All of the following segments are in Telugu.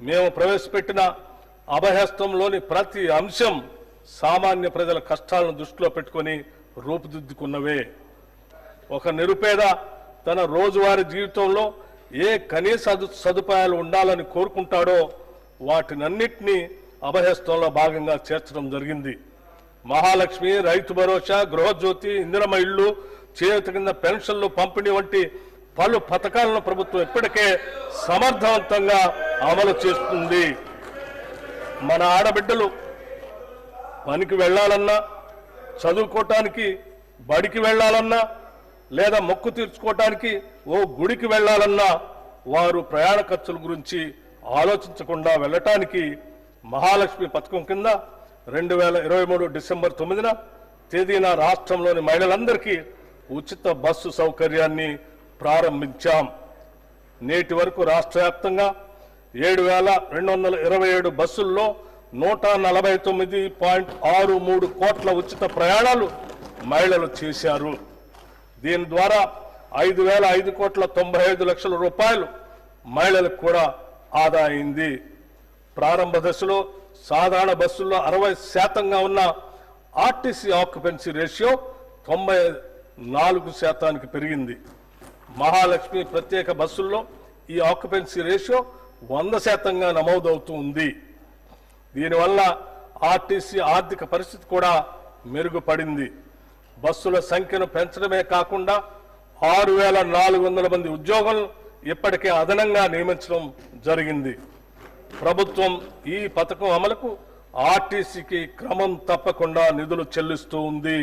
మేము ప్రవేశపెట్టిన అభయస్తంలోని ప్రతి అంశం సామాన్య ప్రజల కష్టాలను దృష్టిలో పెట్టుకొని రూపుదిద్దుకున్నవే. ఒక నిరుపేద తన రోజువారీ జీవితంలో ఏ కనీస సదుపాయాలు ఉండాలని కోరుకుంటాడో వాటినన్నిటినీ అభయస్థంలో భాగంగా చేర్చడం జరిగింది. మహాలక్ష్మి రైతు భరోసా గృహజ్యోతి ఇందిరమ ఇళ్ళు చేతి కింద పెన్షన్లు పంపిణీ వంటి పలు పథకాలను ప్రభుత్వం ఇప్పటికే సమర్థవంతంగా అమలు చేస్తుంది. మన ఆడబిడ్డలు పనికి వెళ్ళాలన్నా చదువుకోవటానికి బడికి వెళ్ళాలన్నా లేదా మొక్కు తీర్చుకోవటానికి ఓ గుడికి వెళ్ళాలన్నా వారు ప్రయాణ ఖర్చుల గురించి ఆలోచించకుండా వెళ్ళటానికి మహాలక్ష్మి పథకం కింద రెండు వేల ఇరవై మూడు డిసెంబర్ తొమ్మిదిన తేదీన రాష్ట్రంలోని మహిళలందరికీ ఉచిత బస్సు సౌకర్యాన్ని ప్రారంభించాం. నేటి వరకు రాష్ట్ర వ్యాప్తంగా ఏడు వేల రెండు వందల ఇరవై ఏడు బస్సుల్లో నూట నలభై తొమ్మిది పాయింట్ ఆరు మూడు కోట్ల ఉచిత ప్రయాణాలు మహిళలు చేశారు. దీని ద్వారా ఐదు వేల ఐదు కోట్ల తొంభై ఐదు లక్షల రూపాయలు మహిళలకు కూడా ఆదా అయింది. ప్రారంభ దశలో సాధారణ బస్సుల్లో అరవై శాతంగా ఉన్న ఆర్టీసీ ఆక్యుపెన్సీ రేషియో తొంభై నాలుగు శాతానికి పెరిగింది. మహాలక్ష్మి ప్రత్యేక బస్సుల్లో ఈ ఆక్యుపెన్సీ రేషియో వంద శాతంగా నమోదవుతూ ఉంది. దీనివల్ల ఆర్టీసీ ఆర్థిక పరిస్థితి కూడా మెరుగుపడింది. బస్సుల సంఖ్యను పెంచడమే కాకుండా ఆరు వేల నాలుగు వందల మంది ఉద్యోగులను ఇప్పటికే అదనంగా నియమించడం జరిగింది. ప్రభుత్వం ఈ పథకం అమలుకు ఆర్టీసీకి క్రమం తప్పకుండా నిధులు చెల్లిస్తూ ఉంది.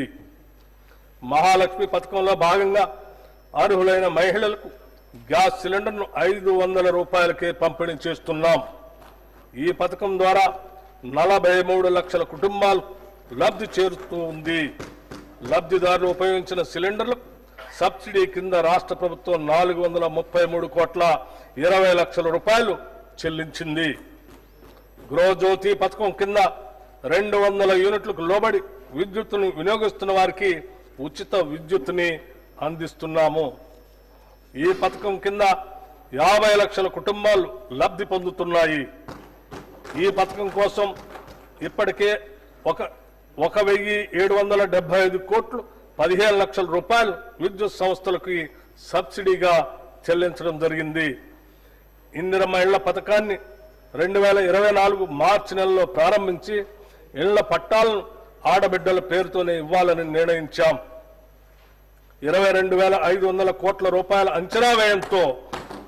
మహాలక్ష్మి పథకంలో భాగంగా అర్హులైన మహిళలకు గ్యాస్ సిలిండర్ను ఐదు వందల రూపాయలకే పంపిణీ చేస్తున్నాం. ఈ పథకం ద్వారా నలభై మూడు లక్షల కుటుంబాలు లబ్ధి చేరుతూ ఉంది. లబ్ధిదారులు ఉపయోగించిన సిలిండర్లకు సబ్సిడీ కింద రాష్ట్ర ప్రభుత్వం నాలుగు వందల ముప్పై మూడు కోట్ల ఇరవై లక్షల రూపాయలు చెల్లించింది. గృహజ్యోతి పథకం కింద రెండు వందల యూనిట్లకు లోబడి విద్యుత్తును వినియోగిస్తున్న వారికి ఉచిత విద్యుత్ని అందిస్తున్నాము. ఈ పథకం కింద యాభై లక్షల కుటుంబాలు లబ్ధి పొందుతున్నాయి. ఈ పథకం కోసం ఇప్పటికే ఒక ఒక వెయ్యి ఏడు వందల డెబ్బై ఐదు కోట్లు పదిహేను లక్షల రూపాయలు విద్యుత్ సంస్థలకి సబ్సిడీగా చెల్లించడం జరిగింది. ఇందిరమ్మ ఇళ్ళ పథకాన్ని రెండు వేల ఇరవై నాలుగు మార్చి నెలలో ప్రారంభించి ఇళ్ళ పట్టాలను ఆడబిడ్డల పేరుతోనే ఇవ్వాలని నిర్ణయించాం. ఇరవై రెండు వేల ఐదు వందల కోట్ల రూపాయల అంచనా వ్యయంతో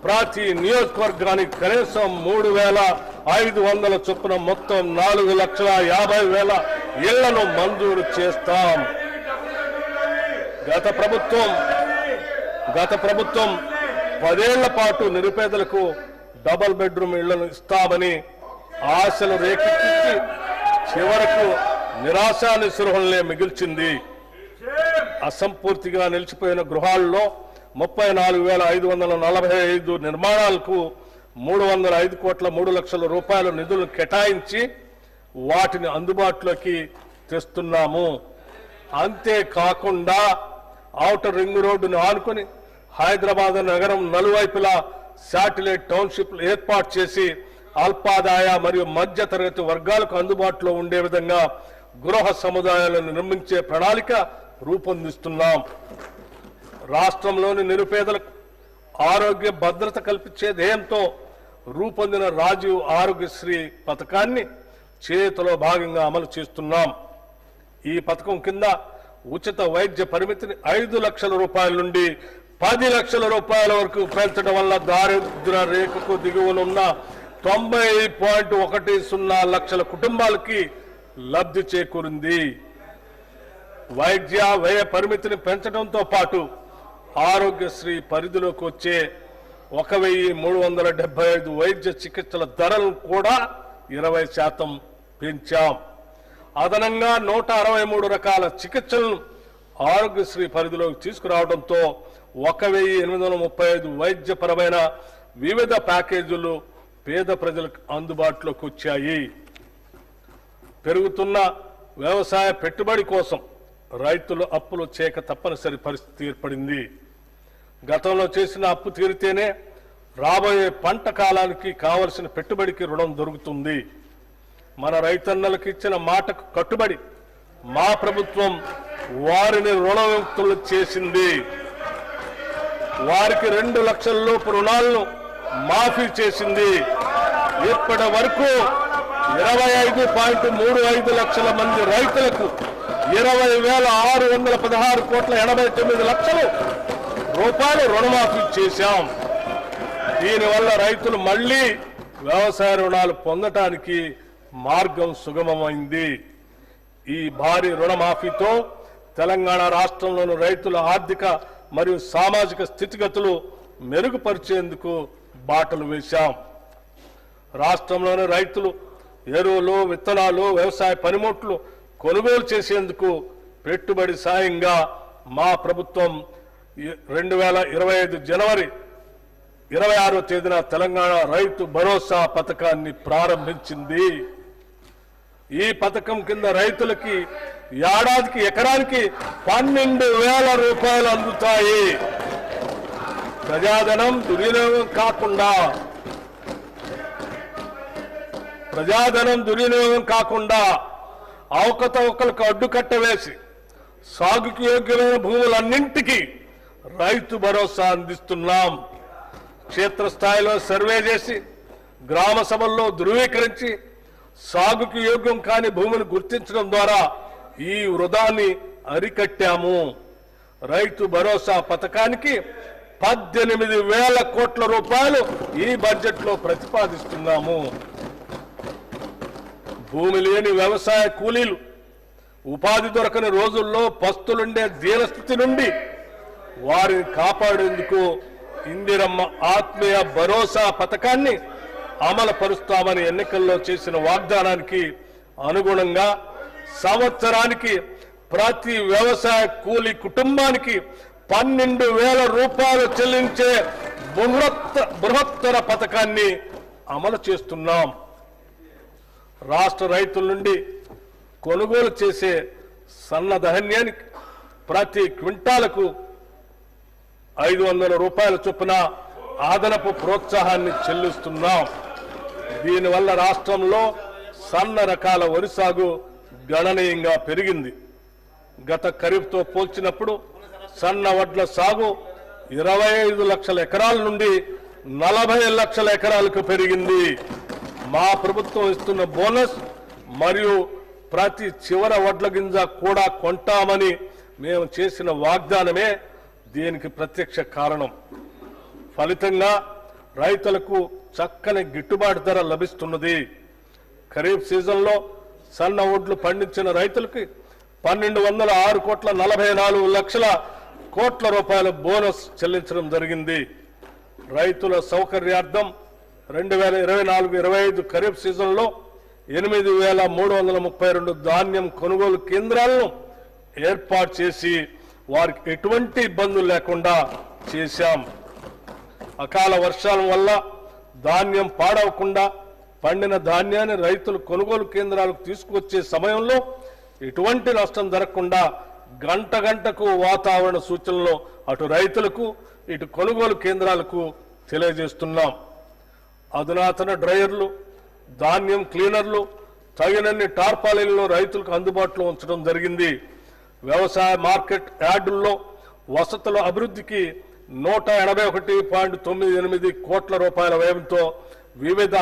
ప్రతి నియోజకవర్గానికి కనీసం మూడు వేల ఐదు వందల చొప్పున మొత్తం నాలుగు లక్షల యాభై వేల ఇళ్ళను మంజూరు చేస్తాం. గత ప్రభుత్వం గత ప్రభుత్వం పదేళ్ళ పాటు నిరుపేదలకు డబల్ బెడ్రూమ్ ఇళ్ళను ఇస్తామని ఆశలు రేకెత్తించి చివరకు నిరాశా నిస్పృహలనే మిగిల్చింది. అసంపూర్తిగా నిలిచిపోయిన గృహాల్లో ముప్పై నాలుగు వేల ఐదు వందల నలభై ఐదు నిర్మాణాలకు మూడు వందల ఐదు కోట్ల మూడు లక్షల రూపాయల నిధులు కేటాయించి వాటిని అందుబాటులోకి తెస్తున్నాము. అంతేకాకుండా ఔటర్ రింగ్ రోడ్డును ఆనుకొని హైదరాబాద్ నగరం నలువైపులా శాటిలైట్ టౌన్షిప్లు ఏర్పాటు చేసి అల్పాదాయ మరియు మధ్య తరగతి వర్గాలకు అందుబాటులో ఉండే విధంగా గృహ సముదాయాలను నిర్మించే ప్రణాళిక రూపొందిస్తున్నాం. రాష్ట్రంలోని నిరుపేదలకు ఆరోగ్య భద్రత కల్పించే ధ్యేయంతో రూపొందిన రాజీవ్ ఆరోగ్యశ్రీ పథకాన్ని చేతిలో భాగంగా అమలు చేస్తున్నాం. ఈ పథకం కింద ఉచిత వైద్య పరిమితిని ఐదు లక్షల రూపాయల నుండి పది లక్షల రూపాయల వరకు పెంచడం వల్ల దారిద్ర రేఖకు దిగువనున్న తొంభై పాయింట్ ఒకటి సున్నా లక్షల కుటుంబాలకి లబ్ధి చేకూరింది. వైద్య వ్యయ పరిమితిని పెంచడంతో పాటు ఆరోగ్యశ్రీ పరిధిలోకి వచ్చే ఒక వెయ్యి మూడు వందల డెబ్బై ఐదు వైద్య చికిత్సల ధరలను కూడా ఇరవై శాతం పెంచాం. అదనంగా నూట అరవై మూడు రకాల చికిత్సలను ఆరోగ్యశ్రీ పరిధిలోకి తీసుకురావడంతో ఒక వెయ్యి ఎనిమిది వందల ముప్పై ఐదు వైద్యపరమైన వివిధ ప్యాకేజీలు పేద ప్రజలకు అందుబాటులోకి వచ్చాయి. పెరుగుతున్న వ్యవసాయ పెట్టుబడి కోసం రైతులు అప్పులు చేయక తప్పనిసరి పరిస్థితి ఏర్పడింది. గతంలో చేసిన అప్పు తీరితేనే రాబోయే పంట కాలానికి కావలసిన పెట్టుబడికి రుణం దొరుకుతుంది. మన రైతన్నలకు ఇచ్చిన మాటకు కట్టుబడి మా ప్రభుత్వం వారిని రుణవిముక్తులు చేసింది. వారికి రెండు లక్షల లోపు రుణాలను మాఫీ చేసింది. ఇప్పటి వరకు ఇరవై ఐదు పాయింట్ మూడు ఐదు లక్షల మంది రైతులకు ఇరవై వేల ఆరు వందల పదహారు కోట్ల ఎనభై తొమ్మిది లక్షలు రూపాయలు రుణమాఫీ చేశాం. దీనివల్ల రైతులు మళ్ళీ వ్యవసాయ రుణాలు పొందటానికి మార్గం సుగమమైంది. ఈ భారీ రుణమాఫీతో తెలంగాణ రాష్ట్రంలోని రైతుల ఆర్థిక మరియు సామాజిక స్థితిగతులు మెరుగుపరిచేందుకు బాటలు వేశాం. రాష్ట్రంలోని రైతులు ఎరువులు విత్తనాలు వ్యవసాయ పనిముట్లు కొనుగోలు చేసేందుకు పెట్టుబడి సాయంగా మా ప్రభుత్వం రెండు వేల ఇరవై ఐదు జనవరి ఇరవై ఆరో తేదీన తెలంగాణ రైతు భరోసా పథకాన్ని ప్రారంభించింది. ఈ పథకం కింద రైతులకి ఏడాదికి ఎకరానికి పన్నెండు వేల రూపాయలు అందుతాయి. ప్రజాధనం దుర్వినియోగం కాకుండా ప్రజాధనం దుర్వినియోగం కాకుండా అవకతవకలకు అడ్డుకట్ట వేసి సాగుకు యోగ్యమైన భూములన్నింటికీ రైతు భరోసా అందిస్తున్నాం. క్షేత్రస్థాయిలో సర్వే చేసి గ్రామ సభల్లో ధృవీకరించి సాగుకు యోగ్యం కాని భూమిని గుర్తించడం ద్వారా ఈ వృధాన్ని అరికట్టాము. రైతు భరోసా పథకానికి పద్దెనిమిది వేల కోట్ల రూపాయలు ఈ బడ్జెట్లో ప్రతిపాదిస్తున్నాము. భూమి లేని వ్యవసాయ కూలీలు. ఉపాధి దొరకని రోజుల్లో పస్తులుండే దీనస్థితి నుండి వారిని కాపాడేందుకు ఇందిరమ్మ ఆత్మీయ భరోసా పథకాన్ని అమలు పరుస్తామని ఎన్నికల్లో చేసిన వాగ్దానానికి అనుగుణంగా సంవత్సరానికి ప్రతి వ్యవసాయ కూలి కుటుంబానికి పన్నెండు వేల రూపాయలు చెల్లించే బృహత్త బృహత్తర పథకాన్ని అమలు చేస్తున్నాం. రాష్ట్ర రైతుల నుండి కొనుగోలు చేసే సన్న ధాన్యానికి ప్రతి క్వింటాలకు ఐదు వందల రూపాయల చొప్పున అదనపు ప్రోత్సాహాన్ని చెల్లిస్తున్నాం. దీనివల్ల రాష్ట్రంలో సన్న రకాల వరి సాగు గణనీయంగా పెరిగింది. గత ఖరీఫ్తో పోల్చినప్పుడు సన్న వడ్ల సాగు ఇరవై ఐదు లక్షల ఎకరాల నుండి నలభై లక్షల ఎకరాలకు పెరిగింది. మా ప్రభుత్వం ఇస్తున్న బోనస్ మరియు ప్రతి చివర వడ్ల గింజ కూడా కొంటామని మేము చేసిన వాగ్దానమే దీనికి ప్రత్యక్ష కారణం. ఫలితంగా రైతులకు చక్కని గిట్టుబాటు ధర లభిస్తున్నది. ఖరీఫ్ సీజన్లో సన్న ఒడ్లు పండించిన రైతులకి పన్నెండు వందల ఆరు కోట్ల నలభై నాలుగు లక్షల కోట్ల రూపాయల బోనస్ చెల్లించడం జరిగింది. రైతుల సౌకర్యార్థం రెండు వేల ఇరవై నాలుగు ఇరవై ఐదు ఖరీఫ్ సీజన్లో ఎనిమిది వేల మూడు వందల ముప్పై రెండు ధాన్యం కొనుగోలు కేంద్రాలను ఏర్పాటు చేసి వారికి ఎటువంటి ఇబ్బందులు లేకుండా చేశాం. అకాల వర్షాల వల్ల ధాన్యం పాడవకుండా పండిన ధాన్యాన్ని రైతులు కొనుగోలు కేంద్రాలకు తీసుకువచ్చే సమయంలో ఎటువంటి నష్టం జరగకుండా గంట గంటకు వాతావరణ సూచనలు అటు రైతులకు ఇటు కొనుగోలు కేంద్రాలకు తెలియజేస్తున్నాం. అధునాతన డ్రైయర్లు ధాన్యం క్లీనర్లు తగినన్ని టార్పాలిన్లు రైతులకు అందుబాటులో ఉంచడం జరిగింది. వ్యవసాయ మార్కెట్ యార్డుల్లో వసతుల అభివృద్ధికి నూట ఎనభై ఒకటి పాయింట్ తొమ్మిది ఎనిమిది కోట్ల రూపాయల వ్యయంతో వివిధ